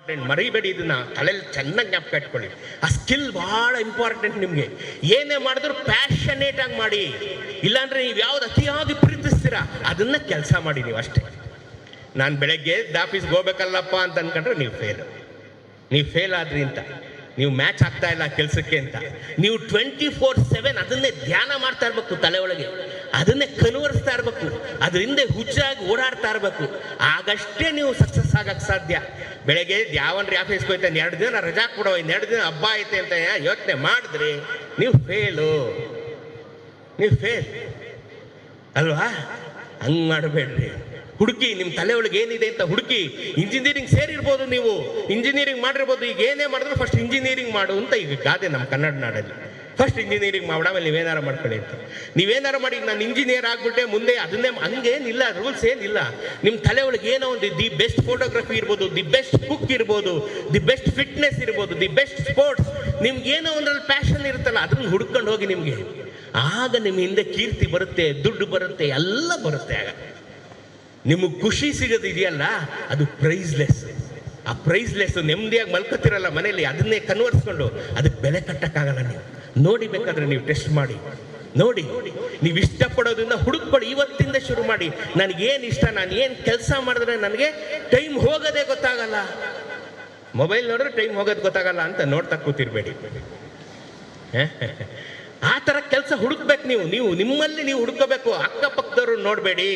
ಮರಿಬೇಡಿ ಇದನ್ನ. ತಲೆಯಲ್ಲಿ ಚೆನ್ನಾಗಿ ಜ್ಞಾಪಕ ಇಟ್ಕೊಳ್ಳಿ. ಆ ಸ್ಕಿಲ್ ಬಹಳ ಇಂಪಾರ್ಟೆಂಟ್ ನಿಮಗೆ. ಏನೇ ಮಾಡಿದ್ರು ಪ್ಯಾಷನೇಟ್ ಆಗಿ ಮಾಡಿ. ಇಲ್ಲಾಂದ್ರೆ ನೀವು ಯಾವ್ದು ಅತಿಯಾಗಿ ಪ್ರೀತಿಸ್ತೀರಾ? ಅದನ್ನ ಕೆಲಸ ಮಾಡಿ ನೀವು ಅಷ್ಟೇ. ನಾನು ಬೆಳಗ್ಗೆ ಆಫೀಸ್ಗೆ ಹೋಗ್ಬೇಕಲ್ಲಪ್ಪ ಅಂತ ಅನ್ಕೊಂಡ್ರೆ ನೀವು ಫೇಲ್ ನೀವು ಫೇಲ್ ಆದ್ರಿ ಅಂತ. ನೀವು ಮ್ಯಾಚ್ ಆಗ್ತಾ ಇಲ್ಲ ಕೆಲಸಕ್ಕೆ ಅಂತ. ನೀವು ಟ್ವೆಂಟಿ ಫೋರ್ ಸೆವೆನ್ ಅದನ್ನೇ ಧ್ಯಾನ ಮಾಡ್ತಾ ಇರಬೇಕು ತಲೆ ಒಳಗೆ. ಅದನ್ನೇ ಕನ್ವರ್ಸ್ತಾ ಇರಬೇಕು. ಅದರಿಂದ ಹುಚ್ಚಾಗಿ ಓಡಾಡ್ತಾ ಇರಬೇಕು. ಆಗಷ್ಟೇ ನೀವು ಸಕ್ಸಸ್ ಆಗಕ್ಕೆ ಸಾಧ್ಯ. ಬೆಳಗ್ಗೆ ಯಾವನ್ರಿ ಆಫೀಸ್ಗೆ ಹೋಯ್ತಾನೆ, ಎರಡು ದಿನ ರಜಾ ಕೊಡೋ ಎರಡು ದಿನ ಹಬ್ಬ ಐತೆ ಅಂತ ಯೋಚನೆ ಮಾಡಿದ್ರಿ ನೀವು ಫೇಲು ನೀವು ಫೇಲ್ ಅಲ್ವಾ? ಹಂಗೆ ಮಾಡಬೇಡ್ರಿ. ಹುಡುಕಿ ನಿಮ್ಮ ತಲೆ ಒಳಗೆ ಏನಿದೆ ಅಂತ ಹುಡುಕಿ ಇಂಜಿನಿಯರಿಂಗ್ ಸೇರಿರ್ಬೋದು ನೀವು. ಇಂಜಿನಿಯರಿಂಗ್ ಮಾಡಿರ್ಬೋದು. ಈಗ ಏನೇ ಮಾಡಿದ್ರು ಫಸ್ಟ್ ಇಂಜಿನಿಯರಿಂಗ್ ಮಾಡು ಅಂತ ಈಗ ಗಾದೆ ನಮ್ಮ ಕನ್ನಡ ನಾಡಲ್ಲಿ. ಫಸ್ಟ್ ಇಂಜಿನಿಯರಿಂಗ್ ಮಾಡ, ಆಮೇಲೆ ನೀವೇನಾರ ಮಾಡ್ಕೊಳ್ಳಿ ಅಂತ. ನೀವೇನಾರ ಮಾಡಿ ನಾನು ಇಂಜಿನಿಯರ್ ಆಗ್ಬಿಟ್ಟೆ, ಮುಂದೆ ಅದನ್ನೇ ಹಂಗೇನಿಲ್ಲ ರೂಲ್ಸ್ ಏನಿಲ್ಲ. ನಿಮ್ಮ ತಲೆ ಒಳಗೆ ಏನೋ ಒಂದು ದಿ ಬೆಸ್ಟ್ ಫೋಟೋಗ್ರಫಿ ಇರ್ಬೋದು, ದಿ ಬೆಸ್ಟ್ ಕುಕ್ ಇರ್ಬೋದು, ದಿ ಬೆಸ್ಟ್ ಫಿಟ್ನೆಸ್ ಇರ್ಬೋದು, ದಿ ಬೆಸ್ಟ್ ಸ್ಪೋರ್ಟ್ಸ್ ನಿಮ್ಗೆ ಏನೋ ಒಂದ್ರಲ್ಲಿ ಪ್ಯಾಷನ್ ಇರುತ್ತಲ್ಲ, ಅದನ್ನ ಹುಡ್ಕೊಂಡು ಹೋಗಿ ನಿಮಗೆ. ಆಗ ನಿಮ್ಮ ಹಿಂದೆ ಕೀರ್ತಿ ಬರುತ್ತೆ, ದುಡ್ಡು ಬರುತ್ತೆ, ಎಲ್ಲ ಬರುತ್ತೆ ಆಗ. ನಿಮಗೆ ಖುಷಿ ಸಿಗೋದು ಇದೆಯಲ್ಲ, ಅದು ಪ್ರೈಸ್ಲೆಸ್ ಆ ಪ್ರೈಸ್ಲೆಸ್ ನೆಮ್ಮದಿಯಾಗಿ ಮಲ್ಕೋತಿರಲ್ಲ ಮನೆಯಲ್ಲಿ, ಅದನ್ನೇ ಕನ್ವರ್ಸ್ಕೊಂಡು ಅದಕ್ಕೆ ಬೆಲೆ ಕಟ್ಟಕ್ಕಾಗಲ್ಲ ನೀವು. ನೋಡಿ ಬೇಕಾದ್ರೆ ನೀವು ಟೆಸ್ಟ್ ಮಾಡಿ. ನೋಡಿ, ನೀವು ಇಷ್ಟಪಡೋದನ್ನ ಹುಡುಕ್ಕೊಳ್ಳಿ ಇವತ್ತಿಂದ ಶುರು ಮಾಡಿ. ನನಗೇನು ಇಷ್ಟ, ನಾನು ಏನು ಕೆಲಸ ಮಾಡಿದ್ರೆ ನನಗೆ ಟೈಮ್ ಹೋಗೋದೇ ಗೊತ್ತಾಗಲ್ಲ. ಮೊಬೈಲ್ ನೋಡಿದ್ರೆ ಟೈಮ್ ಹೋಗೋದು ಗೊತ್ತಾಗಲ್ಲ ಅಂತ ನೋಡ್ತಾ ಕೂತಿರ್ಬೇಡಿ. ಆ ಥರ ಕೆಲಸ ಹುಡುಕ್ಬೇಕು ನೀವು. ನೀವು ನಿಮ್ಮಲ್ಲಿ ನೀವು ಹುಡುಕಬೇಕು ಅಕ್ಕಪಕ್ಕದವ್ರು ನೋಡಬೇಡಿ.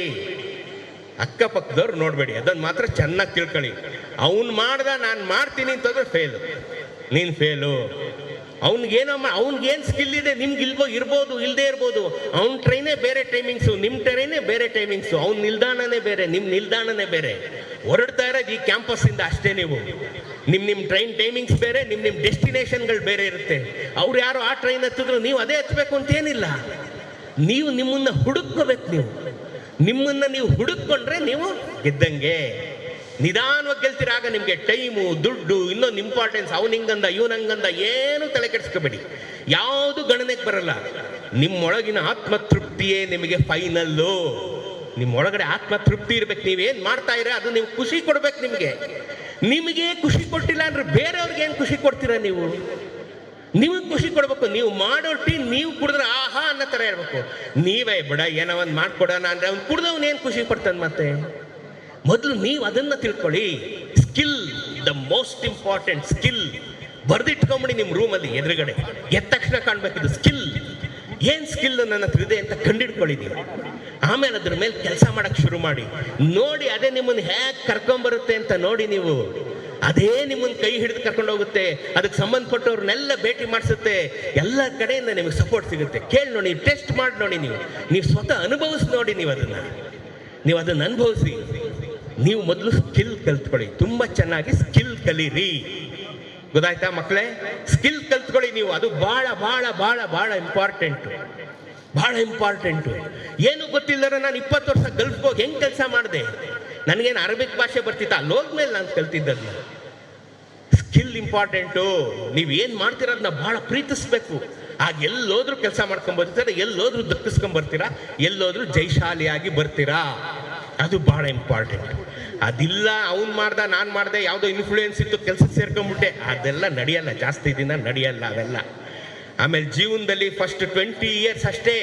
ಅಕ್ಕಪಕ್ಕದವ್ರು ನೋಡಬೇಡಿ, ಅದನ್ನು ಮಾತ್ರ ಚೆನ್ನಾಗಿ ತಿಳ್ಕೊಳ್ಳಿ. ಅವ್ನು ಮಾಡ್ದ ನಾನು ಮಾಡ್ತೀನಿ ಅಂತಂದ್ರೆ ಫೇಲು ನೀನು ಫೇಲು ಅವ್ನಿಗೇನೋ ಅವ್ನಿಗೇನು ಸ್ಕಿಲ್ ಇದೆ, ನಿಮ್ಗೆ ಇಲ್ಬೋ ಇರ್ಬೋದು ಇಲ್ಲದೆ ಇರ್ಬೋದು. ಅವ್ನ ಟ್ರೈನೇ ಬೇರೆ ಟೈಮಿಂಗ್ಸು ನಿಮ್ಮ ಟ್ರೈನೇ ಬೇರೆ ಟೈಮಿಂಗ್ಸು ಅವ್ನ ನಿಲ್ದಾಣನೇ ಬೇರೆ ನಿಮ್ಮ ನಿಲ್ದಾಣನೇ ಬೇರೆ. ಹೊರಡ್ತಾ ಇರೋದು ಈ ಕ್ಯಾಂಪಸ್ಸಿಂದ ಅಷ್ಟೇ ನೀವು. ನಿಮ್ಮ ನಿಮ್ಮ ಟ್ರೈನ್ ಟೈಮಿಂಗ್ಸ್ ಬೇರೆ ನಿಮ್ಮ ನಿಮ್ಮ ಡೆಸ್ಟಿನೇಷನ್ಗಳು ಬೇರೆ ಇರುತ್ತೆ. ಅವ್ರು ಯಾರು ಆ ಟ್ರೈನ್ ಹತ್ತಿದ್ರು ನೀವು ಅದೇ ಹತ್ಬೇಕು ಅಂತೇನಿಲ್ಲ ನೀವು ನಿಮ್ಮನ್ನ ಹುಡುಕ್ಕೋಬೇಕು ನೀವು. ನಿಮ್ಮನ್ನ ನೀವು ಹುಡುಕೊಂಡ್ರೆ ನೀವು ಗೆದ್ದಂಗೆ. ನಿಧಾನವಾಗಿ ಗೆಲ್ತೀರ, ಆಗ ನಿಮಗೆ ಟೈಮು, ದುಡ್ಡು ಇನ್ನೊಂದು ಇಂಪಾರ್ಟೆನ್ಸ್ ಅವ್ನು ಹಿಂಗಂದ ಇವನು ಹಂಗಂದ ಏನು ತಲೆ ಕೆಡಿಸ್ಕೋಬೇಡಿ. ಯಾವುದು ಗಣನೆಗೆ ಬರಲ್ಲ. ನಿಮ್ಮೊಳಗಿನ ಆತ್ಮತೃಪ್ತಿಯೇ ನಿಮಗೆ ಫೈನಲ್ಲು ನಿಮ್ಮೊಳಗಡೆ ಆತ್ಮತೃಪ್ತಿ ಇರ್ಬೇಕು, ನೀವೇನು ಮಾಡ್ತಾ ಇರ ಅದು ನೀವು ಖುಷಿ ಕೊಡ್ಬೇಕು ನಿಮಗೆ. ನಿಮಗೆ ಖುಷಿ ಕೊಟ್ಟಿಲ್ಲ ಅಂದ್ರೆ ಬೇರೆಯವ್ರಿಗೆ ಏನು ಖುಷಿ ಕೊಡ್ತೀರಾ ನೀವು? ನಿಮಗೆ ಖುಷಿ ಕೊಡ್ಬೇಕು, ನೀವು ಮಾಡೋ ಟೀ ನೀವು ಕುಡಿದ್ರೆ ಆಹಾ ಅನ್ನೋ ಥರ ಇರಬೇಕು. ನೀವೇ ಬಿಡ, ಏನೋ ಒಂದು ಮಾಡ್ಕೊಡೋಣ ಅಂದ್ರೆ ಅವ್ನು ಕುಡ್ದವ್ನು ಏನು ಖುಷಿ ಪಡ್ತಾನೆ ಮತ್ತೆ? ಮೊದಲು ನೀವು ಅದನ್ನ ತಿಳ್ಕೊಳ್ಳಿ. Skill the most important skill ಬರ್ದಿಟ್ಕೊಂಬಿಡಿ ನಿಮ್ಮ ರೂಮಲ್ಲಿ ಎದುರುಗಡೆ. ಎದ್ದ ತಕ್ಷಣ ಕಾಣ್ಬೇಕಿದು ಸ್ಕಿಲ್ ಏನ್ ಸ್ಕಿಲ್ ನನ್ನ ಹತ್ರ ಅಂತ ಕಂಡಿಡ್ಕೊಳ್ಳಿದ್ದೀವಿ. ಆಮೇಲೆ ಅದ್ರ ಮೇಲೆ ಕೆಲಸ ಮಾಡಕ್ ಶುರು ಮಾಡಿ. ನೋಡಿ ಅದೇ ನಿಮ್ಮನ್ನ ಹೇಗೆ ಕರ್ಕೊಂಬರುತ್ತೆ ಅಂತ ನೋಡಿ ನೀವು. ಅದೇ ನಿಮ್ಮನ್ನು ಕೈ ಹಿಡಿದು ಕರ್ಕೊಂಡು ಹೋಗುತ್ತೆ. ಅದಕ್ಕೆ ಸಂಬಂಧಪಟ್ಟವ್ರನ್ನೆಲ್ಲ ಭೇಟಿ ಮಾಡಿಸುತ್ತೆ. ಎಲ್ಲ ಕಡೆಯಿಂದ ನಿಮಗೆ ಸಪೋರ್ಟ್ ಸಿಗುತ್ತೆ. ಕೇಳಿ ನೋಡಿ ಟೆಸ್ಟ್ ಮಾಡಿ ನೋಡಿ ನೀವು. ನೀವು ಸ್ವತಃ ಅನುಭವಿಸಿ ನೋಡಿ ನೀವು ಅದನ್ನು. ನೀವು ಅದನ್ನು ಅನುಭವಿಸಿ. ನೀವು ಮೊದಲು ಸ್ಕಿಲ್ ಕಲ್ತ್ಕೊಳ್ಳಿ. ತುಂಬ ಚೆನ್ನಾಗಿ ಸ್ಕಿಲ್ ಕಲೀರಿ. ಗೊತ್ತಾಯ್ತಾ ಮಕ್ಕಳೇ? ಸ್ಕಿಲ್ ಕಲ್ತ್ಕೊಳ್ಳಿ ನೀವು. ಅದು ಭಾಳ ಭಾಳ ಭಾಳ ಭಾಳ ಇಂಪಾರ್ಟೆಂಟು ಭಾಳ ಇಂಪಾರ್ಟೆಂಟು ಏನು ಗೊತ್ತಿಲ್ಲರ ನಾನು ಇಪ್ಪತ್ತು ವರ್ಷ ಗಲ್ಫ್ ಹೋಗಿ ಹೆಂಗೆ ಕೆಲಸ ಮಾಡಿದೆ? ನನಗೇನು ಅರಬಿಕ್ ಭಾಷೆ ಬರ್ತಿತ್ತು? ಅಲ್ಲಿ ಹೋದ್ಮೇಲೆ ನಾನು ಕಲ್ತಿದ್ದದ್ದು ಸ್ಕಿಲ್ ಇಂಪಾರ್ಟೆಂಟು ನೀವು ಏನು ಮಾಡ್ತಿರೋದನ್ನ ಭಾಳ ಪ್ರೀತಿಸ್ಬೇಕು. ಆಗ ಎಲ್ಲೋದ್ರೂ ಕೆಲಸ ಮಾಡ್ಕೊಂಡ್ಬರ್ತೀರ ಎಲ್ಲೋದ್ರೂ ದಕ್ಕಿಸ್ಕೊಂಡ್ ಬರ್ತೀರಾ? ಎಲ್ಲೋದ್ರೂ ಜೈಶಾಲಿಯಾಗಿ ಬರ್ತೀರಾ? ಅದು ಭಾಳ ಇಂಪಾರ್ಟೆಂಟ್ ಅದಿಲ್ಲ, ಅವ್ನು ಮಾಡ್ದ, ನಾನು ಮಾಡ್ದೆ, ಯಾವುದೋ ಇನ್ಫ್ಲೂಯೆನ್ಸ್ ಇತ್ತು ಕೆಲಸಕ್ಕೆ ಸೇರ್ಕೊಂಡ್ಬಿಟ್ಟೆ ಅದೆಲ್ಲ ನಡೆಯಲ್ಲ, ಜಾಸ್ತಿ ದಿನ ನಡೆಯಲ್ಲ ಅವೆಲ್ಲ. ಆಮೇಲೆ ಜೀವನದಲ್ಲಿ ಫಸ್ಟ್ ಟ್ವೆಂಟಿ ಇಯರ್ಸ್ ಅಷ್ಟೇ.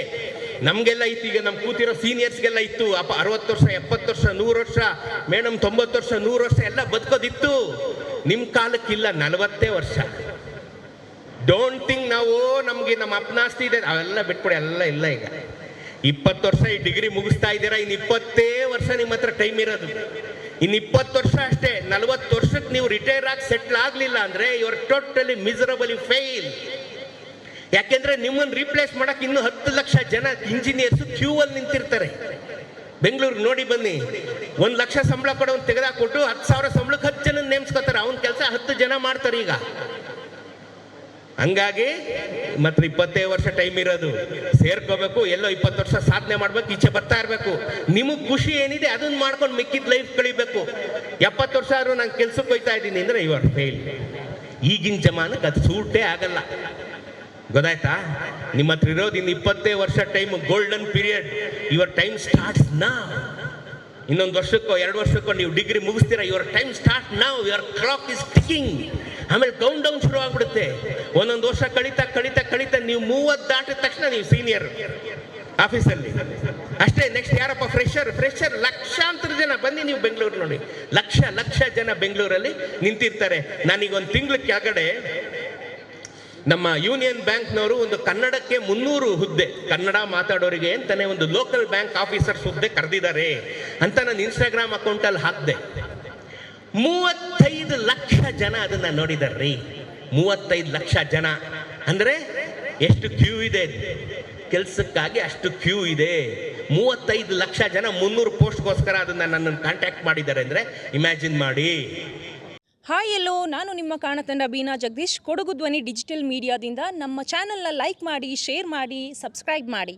ನಮಗೆಲ್ಲ ಇತ್ತು, ಈಗ ನಮ್ಮ ಕೂತಿರೋ ಸೀನಿಯರ್ಸ್ಗೆಲ್ಲ ಇತ್ತು. ಅಪ್ಪ ಅರವತ್ತು ವರ್ಷ, ಎಪ್ಪತ್ತು ವರ್ಷ, ನೂರು ವರ್ಷ ಮೇಡಮ್ ತೊಂಬತ್ತು ವರ್ಷ, ನೂರು ವರ್ಷ ಎಲ್ಲ ಬದುಕೋದಿತ್ತು. ನಿಮ್ಮ ಕಾಲಕ್ಕಿಲ್ಲ, ನಲವತ್ತೇ ವರ್ಷ. ಡೋಂಟ್ ಥಿಂಕ್ ನಾವು ನಮಗೆ ನಮ್ಮ ಅಪ್ನಾಸ್ತಿ ಇದೆ. ಅವೆಲ್ಲ ಬಿಟ್ಬಿಡಿ, ಎಲ್ಲ ಇಲ್ಲ ಈಗ. ಇಪ್ಪತ್ತು ವರ್ಷ ಈ ಡಿಗ್ರಿ ಮುಗಿಸ್ತಾ ಇದ್ದೀರಾ? ಇನ್ನು ಇಪ್ಪತ್ತೇ ವರ್ಷ ನಿಮ್ಮ ಹತ್ರ ಟೈಮ್ ಇರೋದು. ಇನ್ನು ಇಪ್ಪತ್ತು ವರ್ಷ ಅಷ್ಟೇ, ನಲವತ್ತು ವರ್ಷಕ್ಕೆ ನೀವು ರಿಟೈರ್ ಆಗಿ ಸೆಟ್ಲ್ ಆಗಲಿಲ್ಲ ಅಂದರೆ ಯುವರ್ ಟೋಟಲಿ ಮಿಸರಬಲಿ ಫೇಲ್ ಯಾಕೆಂದ್ರೆ ನಿಮ್ಮನ್ನು ರೀಪ್ಲೇಸ್ ಮಾಡಕ್ ಇನ್ನು ಹತ್ತು ಲಕ್ಷ ಜನ ಇಂಜಿನಿಯರ್ಸ್ ಕ್ಯೂ ಅಲ್ಲಿ ನಿಂತಿರ್ತಾರೆ. ಬೆಂಗಳೂರು ನೋಡಿ ಬನ್ನಿ. ಒಂದು ಲಕ್ಷ ಸಂಬಳ ಕೊಡೋನ್ ತೆಗೆದಾಕೊಟ್ಟು ಹತ್ತು ಸಾವಿರ ಸಂಬಳಕ್ಕೆ ಹತ್ತು ಜನ ನೇಮಿಸ್ಕೋತಾರೆ. ಅವನ ಕೆಲಸ ಹತ್ತು ಜನ ಮಾಡ್ತಾರೆ ಈಗ. ಹಂಗಾಗಿ ಮಾತ್ರ ಇಪ್ಪತ್ತೇ ವರ್ಷ ಟೈಮ್ ಇರೋದು. ಸೇರ್ಕೋಬೇಕು, ಎಲ್ಲೋ ಇಪ್ಪತ್ತು ವರ್ಷ ಸಾಧನೆ ಮಾಡ್ಬೇಕು, ಈಚೆ ಬರ್ತಾ ಇರಬೇಕು. ನಿಮಗೆ ಖುಷಿ ಏನಿದೆ ಅದನ್ನ ಮಾಡ್ಕೊಂಡು ಮಿಕ್ಕಿದ ಲೈಫ್ ಕಳಿಬೇಕು. ಎಪ್ಪತ್ತು ವರ್ಷ ಆದ್ರೂ ನಾನು ಕೆಲ್ಸಕ್ಕೆ ಹೋಯ್ತಾ ಇದ್ದೀನಿ ಅಂದ್ರೆ ಇವರು ಫೇಲ್ ಈಗಿನ ಜಮಾನಕ್ಕೆ ಅದು ಸೂಟೇ ಆಗಲ್ಲ. ಗೊತ್ತಾಯ್ತಾ? ನಿಮ್ಮ ಹತ್ರ ಇರೋದು ಇನ್ನು ಇಪ್ಪತ್ತೇ ವರ್ಷ time golden period your time starts ನಾ ಇನ್ನೊಂದು ವರ್ಷಕ್ಕೋ, ಎರಡು ವರ್ಷಕ್ಕೋ ನೀವು ಡಿಗ್ರಿ ಮುಗಿಸ್ತೀರಾ ಯುವರ್ ಟೈಮ್ ಸ್ಟಾರ್ಟ್ ನಾವು ಯುವರ್ ಕ್ಲಾಕ್ ಇಸ್ ಟಿಕಿಂಗ್ ಆಮೇಲೆ ಕೌಂಟ್ ಡೌನ್ ಶುರು ಆಗ್ಬಿಡುತ್ತೆ. ಒಂದೊಂದು ವರ್ಷ ಕಳೀತಾ ಕಳೀತಾ ಕಳೀತಾ ನೀವು ಮೂವತ್ತು ದಾಟಿದ ತಕ್ಷಣ ನೀವು ಸೀನಿಯರ್ ಆಫೀಸಲ್ಲಿ ಅಷ್ಟೇ ನೆಕ್ಸ್ಟ್ ಯಾರಪ್ಪ? ಫ್ರೆಶರ್ ಫ್ರೆಶರ್ ಲಕ್ಷಾಂತರ ಜನ ಬನ್ನಿ ನೀವು ಬೆಂಗಳೂರು ನೋಡಿ. ಲಕ್ಷ ಲಕ್ಷ ಜನ ಬೆಂಗಳೂರಲ್ಲಿ ನಿಂತಿರ್ತಾರೆ. ನಾನೀಗ ಒಂದು ತಿಂಗಳ ಕೆಳಗಡೆ ನಮ್ಮ ಯೂನಿಯನ್ ಬ್ಯಾಂಕ್ನವರು ಒಂದು ಕನ್ನಡಕ್ಕೆ ಮುನ್ನೂರು ಹುದ್ದೆ, ಕನ್ನಡ ಮಾತಾಡೋರಿಗೆ ಅಂತಾನೆ ಒಂದು ಲೋಕಲ್ ಬ್ಯಾಂಕ್ ಆಫೀಸರ್ಸ್ ಹುದ್ದೆ ಕರೆದಿದ್ದಾರೆ ಅಂತ ನಾನು ಇನ್ಸ್ಟಾಗ್ರಾಮ್ ಅಕೌಂಟಲ್ಲಿ ಹಾಕಿದೆ. ಮೂವತ್ತೈದು ಲಕ್ಷ ಜನ ಅದನ್ನ ನೋಡಿದಾರ್ರಿ. ಮೂವತ್ತೈದು ಲಕ್ಷ ಜನ. ಅಂದ್ರೆ ಎಷ್ಟು ಕ್ಯೂ ಇದೆ? ಕೆಲಸಕ್ಕಾಗಿ ಅಷ್ಟು ಕ್ಯೂ ಇದೆ. ಮೂವತ್ತೈದು ಲಕ್ಷ ಜನ ಮುನ್ನೂರು ಪೋಸ್ಟ್ಗೋಸ್ಕರ ಅದನ್ನ ನನ್ನನ್ನು ಕಾಂಟ್ಯಾಕ್ಟ್ ಮಾಡಿದ್ದಾರೆ ಅಂದ್ರೆ ಇಮ್ಯಾಜಿನ್ ಮಾಡಿ. ಹಾಯ್ ಎಲ್ಲೋ ನಾನು ನಿಮ್ಮ ಕಾಣತಂಡ ಬೀನಾ ಜಗದೀಶ್. ಕೊಡಗು ಧ್ವನಿ ಡಿಜಿಟಲ್ ಮೀಡಿಯಾದಿಂದ ನಮ್ಮ ಚಾನಲ್ನ ಲೈಕ್ ಮಾಡಿ, ಶೇರ್ ಮಾಡಿ ಸಬ್ಸ್ಕ್ರೈಬ್ ಮಾಡಿ.